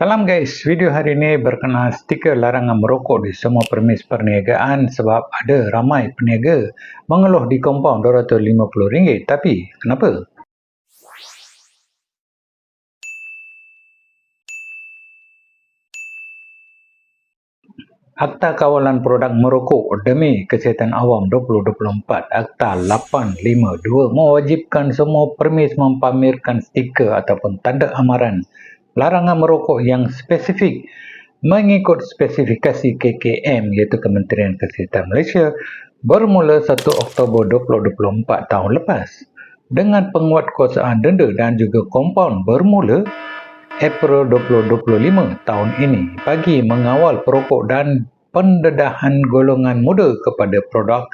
Salam guys, video hari ini berkenaan stiker larangan merokok di semua permis perniagaan sebab ada ramai peniaga mengeluh di kompaun RM250. Tapi kenapa? Akta Kawalan Produk Merokok demi Kesihatan Awam 2024 Akta 852 mewajibkan semua permis mempamerkan stiker ataupun tanda amaran larangan merokok yang spesifik mengikut spesifikasi KKM iaitu Kementerian Kesihatan Malaysia bermula 1 Oktober 2024 tahun lepas. Dengan penguatkuasaan denda dan juga kompaun bermula April 2025 tahun ini bagi mengawal perokok dan pendedahan golongan muda kepada produk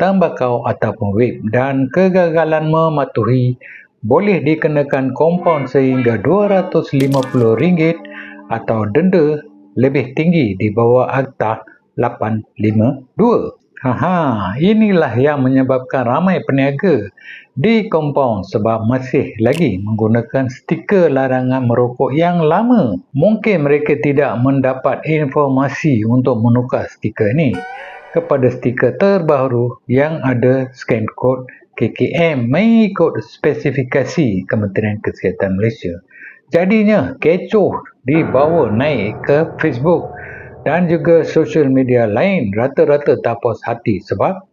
tembakau ataupun vape dan kegagalan mematuhi boleh dikenakan kompaun sehingga RM250 atau denda lebih tinggi di bawah Akta 852. Haha, inilah yang menyebabkan ramai peniaga di kompaun sebab masih lagi menggunakan stiker larangan merokok yang lama. Mungkin mereka tidak mendapat informasi untuk menukar stiker ini kepada stiker terbaru yang ada scan code KKM mengikut spesifikasi Kementerian Kesihatan Malaysia. Jadinya kecoh dibawa naik ke Facebook dan juga sosial media lain rata-rata tak puas hati sebab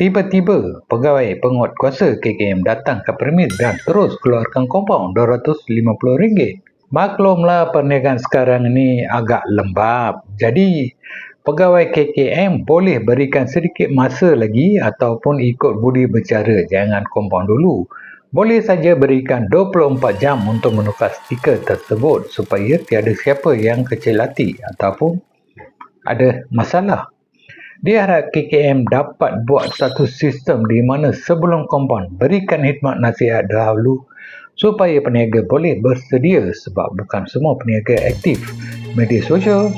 tiba-tiba pegawai penguat kuasa KKM datang ke permit dan terus keluarkan kompaun RM250. Maklumlah perniagaan sekarang ini agak lembab. Jadi pegawai KKM boleh berikan sedikit masa lagi ataupun ikut budi bercara. Jangan kompon dulu. Boleh saja berikan 24 jam untuk menukar stiker tersebut supaya tiada siapa yang kecil hati ataupun ada masalah. Diharap KKM dapat buat satu sistem di mana sebelum kompon berikan khidmat nasihat dahulu supaya peniaga boleh bersedia sebab bukan semua peniaga aktif media sosial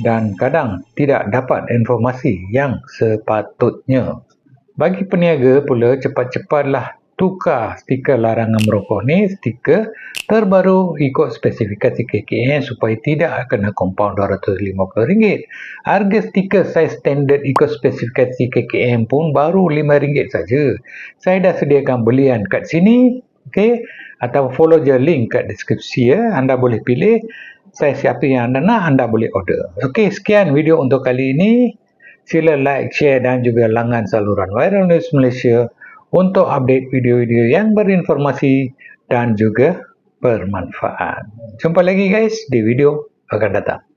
dan kadang tidak dapat informasi yang sepatutnya. Bagi peniaga pula cepat-cepatlah tukar stiker larangan merokok ni stiker terbaru ikut spesifikasi KKN supaya tidak kena kompaun RM250. Harga stiker saiz standard ikut spesifikasi KKN pun baru RM5 saja. Saya dah sediakan belian kat sini. Okay? Atau follow je link kat deskripsi ya. Anda boleh pilih saya siapa yang anda nak, anda boleh order. Okey, sekian video untuk kali ini. Sila like, share dan juga langgan saluran Viral News Malaysia untuk update video-video yang berinformasi dan juga bermanfaat. Jumpa lagi guys di video akan datang.